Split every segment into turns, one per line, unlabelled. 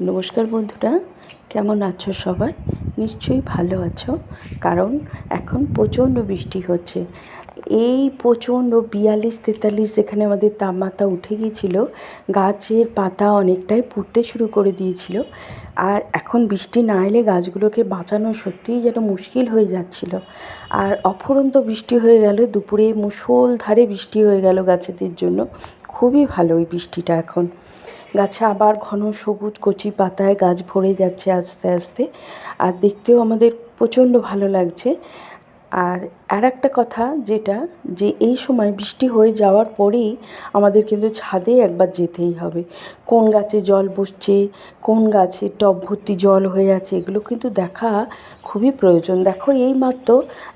নমস্কার বন্ধুরা, কেমন আছো সবাই? নিশ্চয়ই ভালো আছো, কারণ এখন প্রচণ্ড বৃষ্টি হচ্ছে। এই প্রচণ্ড বিয়াল্লিশ তেতাল্লিশ যেখানে আমাদের তাপমাত্রা উঠে গিয়েছিল, গাছের পাতা অনেকটাই পুড়তে শুরু করে দিয়েছিল। আর এখন বৃষ্টি না এলে গাছগুলোকে বাঁচানো সত্যিই যেন মুশকিল হয়ে যাচ্ছিল। আর অফুরন্ত বৃষ্টি হয়ে গেল দুপুরে মুষলধারে বৃষ্টি হয়ে গেল গাছেদের জন্য। খুবই ভালো ওই বৃষ্টিটা এখন। গাছে আবার ঘন সবুজ কচি পাতায় গাছ ভরে যাচ্ছে আস্তে আস্তে। আর দেখতেও আমাদের প্রচণ্ড ভালো লাগছে। আর আর একটা কথা যেটা, যে এই সময় বৃষ্টি হয়ে যাওয়ার পরেই আমাদের কিন্তু ছাদে একবার যেতেই হবে। কোন গাছে জল বসছে, কোন গাছে টব ভর্তি জল হয়ে আছে, এগুলো কিন্তু দেখা খুবই প্রয়োজন। দেখো এই মাত্র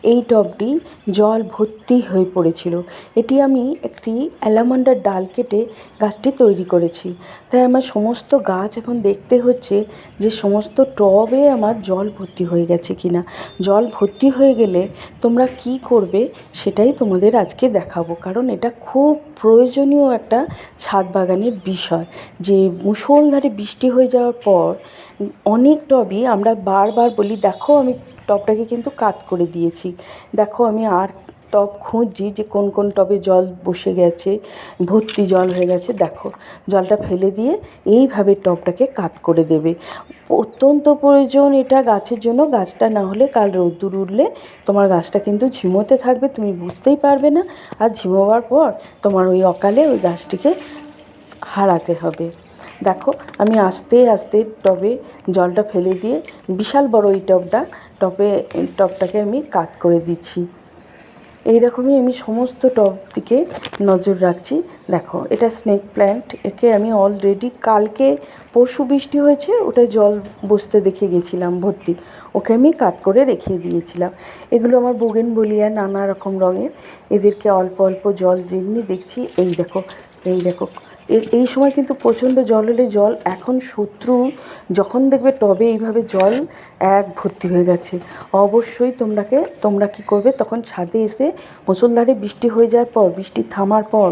এই টবটি জল ভর্তি হয়ে পড়েছিল। এটি আমি একটি অ্যালামান্ডার ডাল কেটে গাছটি তৈরি করেছি। তাই আমার সমস্ত গাছ এখন দেখতে হচ্ছে যে সমস্ত টবে আমার জল ভর্তি হয়ে গেছে কিনা। জল ভর্তি হয়ে গেলে তোমরা কি করবে সেটাই তোমাদের আজকে দেখাবো। কারণ এটা খুব প্রয়োজনীয় একটা ছাদ বাগানের বিষয়। যে মুষলধারে বৃষ্টি হয়ে যাওয়ার পর অনেক টবই আমরা বারবার বলি, দেখো আমি টবটাকে কিন্তু কাত করে দিয়েছি। দেখো আমি আর টব খুঁজছি যে কোন কোন টবে জল বসে গেছে, ভর্তি জল হয়ে গেছে, দেখো, জলটা ফেলে দিয়ে এইভাবে টবটাকে কাত করে দেবে। অত্যন্ত প্রয়োজন এটা গাছের জন্য, গাছটা না হলে কাল রোদ্দুর উঠলে তোমার গাছটা কিন্তু ঝিমোতে থাকবে, তুমি বুঝতেই পারবে না। আর ঝিমোবার পর তোমার ওই অকালে ওই গাছটিকে হারাতে হবে। দেখো, আমি আস্তে আস্তে টবে জলটা ফেলে দিয়ে বিশাল বড় এই টবটা, টবে, টবটাকে আমি কাত করে দিচ্ছি। এই রকমই আমি সমস্ত টব দিকে নজর রাখছি। দেখো, এটা স্নেক প্ল্যান্ট একে আমি অলরেডি কালকে পরশু বৃষ্টি হয়েছে ওটা জল বসতে দেখে গেছিলাম ভর্তি। ওকে আমি কাত করে রেখে দিয়েছিলাম। এগুলো আমার বোগেন বলিয়া নানা রকম রঙের। এদেরকে অল্প অল্প জল যেমনি দেখছি, এই দেখো এই দেখো এই সময় কিন্তু প্রচণ্ড জল হলে জল, এখন শত্রু যখন দেখবে টবে এইভাবে জল এক ভর্তি হয়ে গেছে। অবশ্যই তোমরাকে, তোমরা কি করবে? তখন ছাদে এসে মুসলধারে বৃষ্টি হয়ে যাওয়ার পর, বৃষ্টি থামার পর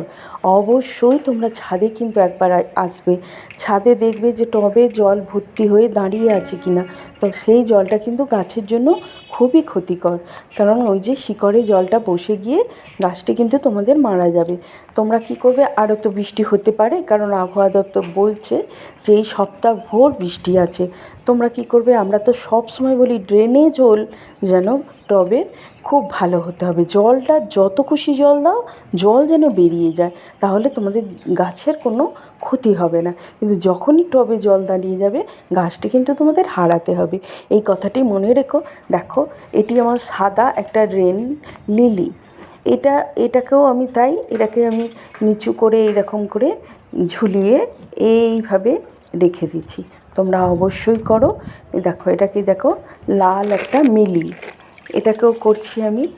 অবশ্যই তোমরা ছাদে কিন্তু একবার আসবে। ছাদে দেখবে যে টবে জল ভর্তি হয়ে দাঁড়িয়ে আছে কিনা। তো সেই জলটা কিন্তু গাছের জন্য খুবই ক্ষতিকর। কারণ ওই যে শিকড়ে জলটা বসে গিয়ে গাছটি কিন্তু তোমাদের মারা যাবে। তোমরা কি করবে? আরও তো বৃষ্টি হতে পারে। কারণ আবহাওয়া দপ্তর বলছে যে এই সপ্তাহ ভোর বৃষ্টি আছে। তোমরা কি করবে? আমরা তো সব সময় বলি ড্রেনে জল যেন টবের খুব ভালো হতে হবে। জলটা যত খুশি জল দাও, জল যেন বেরিয়ে যায়। তাহলে তোমাদের গাছের কোনো ক্ষতি হবে না। কিন্তু যখনই টবে জল দাঁড়িয়ে যাবে, গাছটি কিন্তু তোমাদের হারাতে হবে। এই কথাটি মনে রেখো। দেখো, এটি আমার সাদা একটা রেন লিলি এটা, এটাকেও আমি তাই, এটাকে আমি নিচু করে এরকম করে ঝুলিয়ে এইভাবে রেখে দিচ্ছি। তোমরা অবশ্যই করো। দেখো এটা কি দেখো, লাল একটা মিলি। এটাকেও করছি আমি।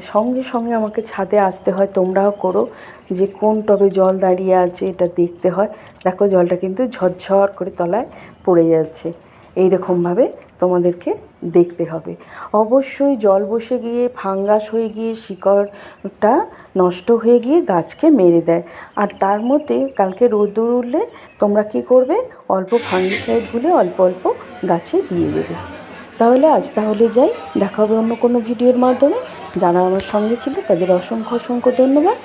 সঙ্গে সঙ্গে আমাকে ছাদে আসতে হয়, তোমরাও করো। যে কোন টবে জল দাঁড়িয়ে আছে, এটা দেখতে হয়। দেখো, জলটা কিন্তু ঝরঝর করে তলায় পড়ে যাচ্ছে। এই রকমভাবে তোমাদেরকে দেখতে হবে। অবশ্যই জল বসে গিয়ে, ফাঙ্গাস হয়ে গিয়ে, শিকড়টা নষ্ট হয়ে গিয়ে গাছকে মেরে দেয়। আর তার মধ্যে কালকে রোদ্দুর উঠলে তোমরা কী করবে? অল্প ফাঙ্গিসাইডগুলো অল্প অল্প গাছে দিয়ে দেবে। তাহলে আজ তাহলে যাই। দেখা হবে অন্য কোনো ভিডিওর মাধ্যমে। যারা আমার সঙ্গে ছিল তাদের অসংখ্য অসংখ্য ধন্যবাদ।